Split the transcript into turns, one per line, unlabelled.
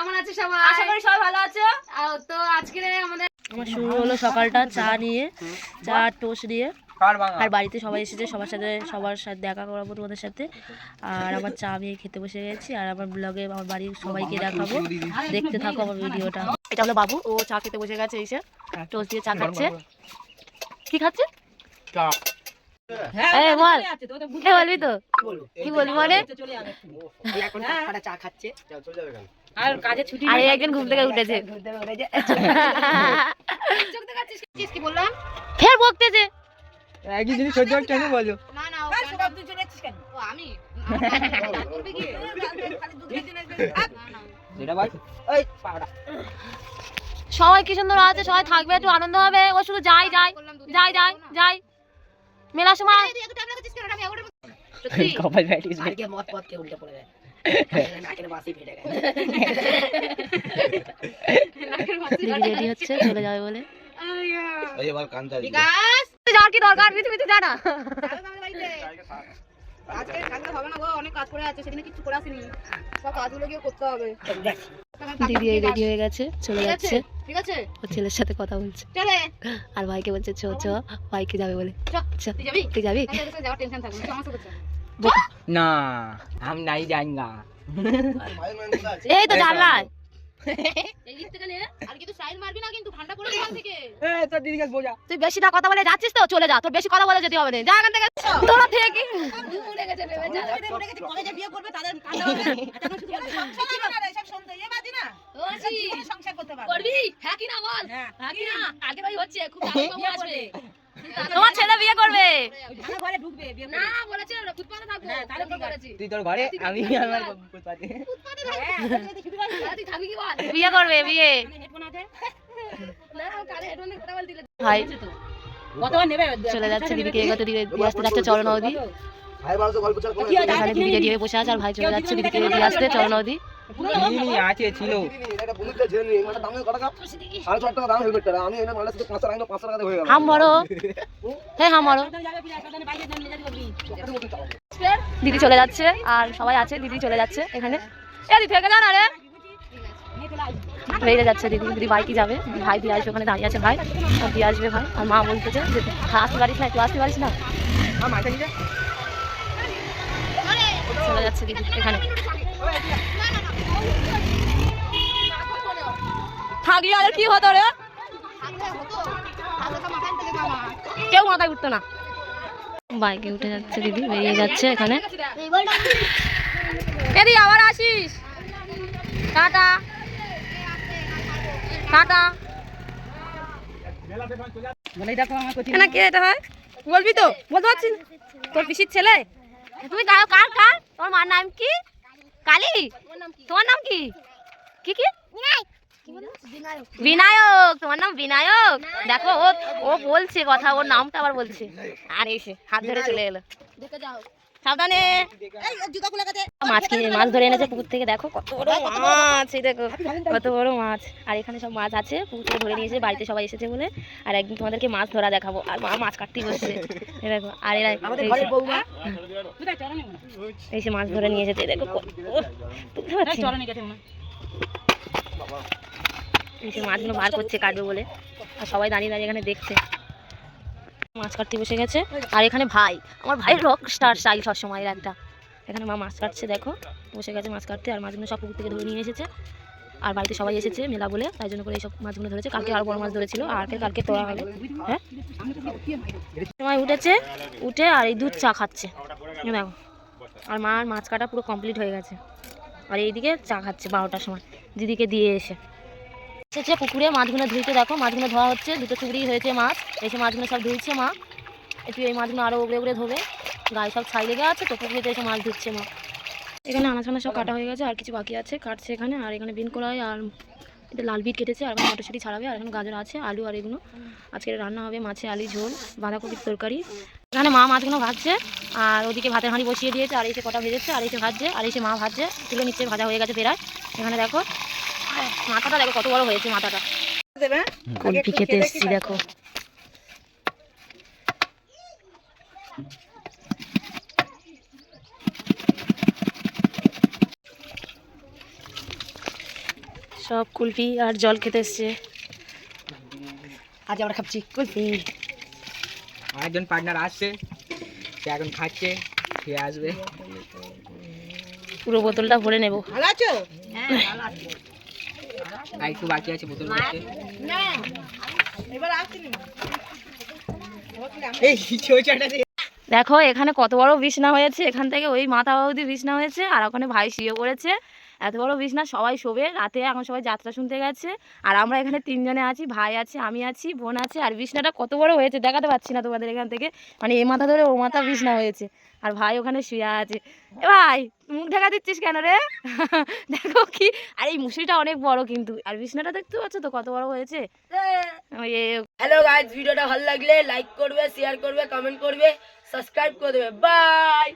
কেমন আছে সবাই?
আশা করি সবাই ভালো আছো।
তো আজকে আমাদের
আমার শুরু হলো সকালটা চা নিয়ে চা টোস্ট দিয়ে। আর বাড়িতে সবাই এসেছে সবার সাথে সবার সাথে দেখা করাবো তোমাদের সাথে। আর আমার চা আমি খেতে বসে গেছি আর আমার ব্লগে আমার বাড়ির সবাইকে দেখাবো। দেখতে থাকো আমার ভিডিওটা। এটা হলো বাবু ও চা খেতে বসে গেছে এসে টোস্ট দিয়ে চা খাচ্ছে। কি খাচ্ছে?
চা।
এ বলবি তো। কি বলবি মানে
আর কাজে ছুটি
আর একজন ঘুম থেকে উঠেছে।
কি? বললাম?
ফের বকতেছে।
একই জিনিস সহ্য হচ্ছে বলো?
না না ও ও, আমি? করবে কি না, না।
যেটা ভাই এই পাড়া
সবাই কি সুন্দর আছে? সবাই থাকবে একটু আনন্দ হবে। ও শুধু যাই যাই। যাই যাই যাই। মেলার সময়।
কেন? আমি
কপাল
আজকে মত পথ কে উল্টে পড়ে যায়।
দিদি রেডি হচ্ছে চলে যাবে বলে
আইয়া।
এই এবার কান্তা
বিকাশ
তুই যাওয়ার কি দরকার মিথু মিথু জানা
যাবে তো আমাদের বাড়িতে। আজকে থাকলে হবে না গো অনেক কাজ করে আছে সেদিনে কিছু করে আসিনি সব কাজগুলো গিয়ে করতে হবে
দিদি এই রেডি হয়ে গেছে চলে যাচ্ছে
ঠিক আছে
ও ছেলের সাথে কথা বলছে
চলে
আর ভাইকে বলছে চ চ ভাইকে যাবে বলে
চ
চ
তুই যাবি
তুই যাবি
যাওয়ার টেনশন থাকবে। না
हम नहीं जाएंगे
এই তো জানলাই
এই দিক থেকে নে, আর কিন্তু সাইড মারবি না কিন্তু ঠান্ডা পড়ে যাবে থেকে
ए तो दीदी का बोझा
তুই বেশি না কথা বলে যাচ্ছিস তো চলে যা তোর বেশি কথা বলে যেতে হবে না যা এখান থেকে তোরা থেকে কি
উড়ে গেছে ভেবে যা
কলেজে বিয়ে করবে তাদের কান্না হবে আর তখন শুধু বলবে, সংসার করে, এসব শুনতে, এ বাজি না।
ও আছি
জীবনে সংসার করতে পারবে।
করবি হ্যাঁ কি না বল
হ্যাঁ।
হ্যাঁ কি না আগে ভাই হচ্ছে খুব তাড়াতাড়ি আসবে
তোমার ছেলে বিয়ে করবে?
ঘরে ঢুকবে, বিয়ে
না
করবে।
বলেছে ফুটপাতে থাকব।
হ্যাঁ, তাহলে
তুই তোর ঘরে আমি আমার ফুটপাতে
ফুটপাতে
হ্যাঁ,
তুই থাকবি। কি বল?
বিয়ে করবে বিয়ে।
হেডফোন আছে।
না কানে হেডফোনে কথা বল দিলে
ভাই। চলে যাচ্ছে দিদিকে এগোতে দিকে দিয়ে আসতে যাচ্ছে চরণ নদী। এখানে রেডি বসে আছে আর ভাই চলে যাচ্ছে দিদিকে দিয়ে আসতে চরণ নদী।
চিনি
বড় বড়। দিদি চলে যাচ্ছে আর সবাই আছে দিদি চলে যাচ্ছে এখানে। বেরিয়ে যাচ্ছে দিদি। দিদি ভাই কি যাবে? ভাই দিয়ে আসবে ওখানে দাঁড়িয়ে আছে ভাই। আর দিয়ে আসবে ভাই। আর মা বলতেছে যে "হ্যাঁ, আসতে পারিস না একটু আসতে পারিস না। চলে যাচ্ছে দিদি এখানে। থাকলে আর কি হতো রে? কেউ মাথায় উঠতো না। বাইকে উঠে যাচ্ছে দিদি, বেরিয়ে যাচ্ছে এখানে। এদি, আবার আসিস। টাটা। টাটা। কে এটা হয়? বলবি তো? বলতে পারছি না। তোর পিসির ছেলে? তুমি কার কার? তোমার মার নাম কি? কালী? তোমার নাম কি? কি? কি বিনায়ক। তোমার নাম বিনায়ক? দেখো ও ও বলছে কথা ওর নামটা আবার বলছে। আর এসে হাত ধরে চলে এলো।
দেখে যাও।
সাবধানে। মাছ কিনে মাছ ধরে এনেছে পুকুর থেকে? দেখো কত বড় মাছ এই দেখো কত বড় মাছ। আর এখানে সব মাছ আছে পুকুর থেকে ধরে নিয়েছে বাড়িতে সবাই এসেছে বলে। আর একদিন তোমাদেরকে মাছ ধরা দেখাবো। আর মা মাছ কাটতেই বসছে। দেখো আর এরা এই মাছ ধরে নিয়ে এসেছে দেখো তুলতে পারছি এই যে মাছগুলো বার করছে কাটবে বলে। আর সবাই দাঁড়িয়ে দাঁড়িয়ে এখানে দেখছে। মাছ কাটতে বসে গেছে। আর এখানে ভাই, আমার ভাই রক স্টার স্টাইল সবসময় একটা। এখানে মা মাছ কাটছে, দেখো। বসে গেছে মাছ কাটতে, আর মাছগুলো সব পুকুর থেকে ধরে নিয়ে এসেছে। আর বাড়িতে সবাই এসেছে মেলা বলে, তাই জন্য করে এইসব মাছগুলো ধরেছে। কালকে আর বড় মাছ ধরেছিল, আর কালকে তোলা হবে হ্যাঁ? সময় উঠেছে, উঠে আর এই দুধ চা খাচ্ছে। দেখো। আর মার মাছ কাটা পুরো কমপ্লিট হয়ে গেছে। আর এইদিকে চা খাচ্ছে বারোটার সময়। দিদিকে দিয়ে এসে। এসেছে পুকুরে, মাছগুলো ধুইতে দেখো, মাছগুলো ধোয়া হচ্ছে, দুটো চুবড়ি হয়েছে মাছ, এসে মাছগুলো সব ধুইছে মা। একটু এই মাছগুলো আরও উগড়ে উগড়ে ধোবে, গায়ে সব ছাই লেগে আছে, তো পুকুরেতে এসে মাছ ধুচ্ছে মা। এখানে আনাজ ফানাজ সব কাটা হয়ে গেছে, আর কিছু বাকি আছে, কাটছে এখানে, আর এখানে বিন করা হয় আর এটা লাল বিট কেটেছে, আর মটরশুঁটি ছাড়াবে, আর এখন গাজর আছে, আলু আর এগুলো। আজকে রান্না হবে মাছে আলু, ঝোল, বাঁধাকপির তরকারি। এখানে মা মাছগুলো ভাজছে, আর ওদিকে ভাতের হাঁড়ি বসিয়ে দিয়েছে, আর এসে কটা ভেজেছে, আর এসে ভাজছে, আর এসে মা ভাজছে, তুলে নিচ্ছে, ভাজা হয়ে গেছে প্রায়। এখানে দেখো মাথাটা দেখো কত বড় হয়েছে মাথাটা।
দেবে
কুলফি খেতে এসেছি দেখো। সব কুলফি আর জল খেতে এসছে।
আজ আমরা খাচ্ছি কুলফি
আরেকজন পার্টনার আসছে সে এখন খাচ্ছে সে আসবে।
পুরো বোতলটা ভরে নেব।
ভালো আছো।
আর একটু বাকি আছে বোতল না
এবার আসছি না।
এই ছোচাটা
দেখো এখানে কত বড় বিছনা হয়েছে এখান থেকে ওই মাথা অবধি বিছনা হয়েছে আর ওখানে ভাই শুয়ে পড়েছে। এত বড় বিছনা সবাই শোবে। রাতে এখন সবাই যাত্রা শুনতে গেছে। আর আমরা এখানে তিনজনে আছি, ভাই আছে, আমি আছি, বোন আছে। আর বিছনাটা কত বড় হয়েছে দেখাতে পাচ্ছি না তোমাদের এখান থেকে। মানে এ মাথা ধরে ও মাথা বিছনা হয়েছে। আর ভাই ওখানে শুয়ে আছে। এ ভাই, মুখ ঢাকা দিচ্ছিস কেন রে? দেখো কি। আর এই মুসুরিটা অনেক বড় কিন্তু। আর বিছনাটা দেখতে পাচ্ছ তো কত বড় হয়েছে?
হ্যালো গাইস ভিডিওটা ভালো লাগলে লাইক করবে শেয়ার করবে কমেন্ট করবে সাবস্ক্রাইব করে দেবে। বাই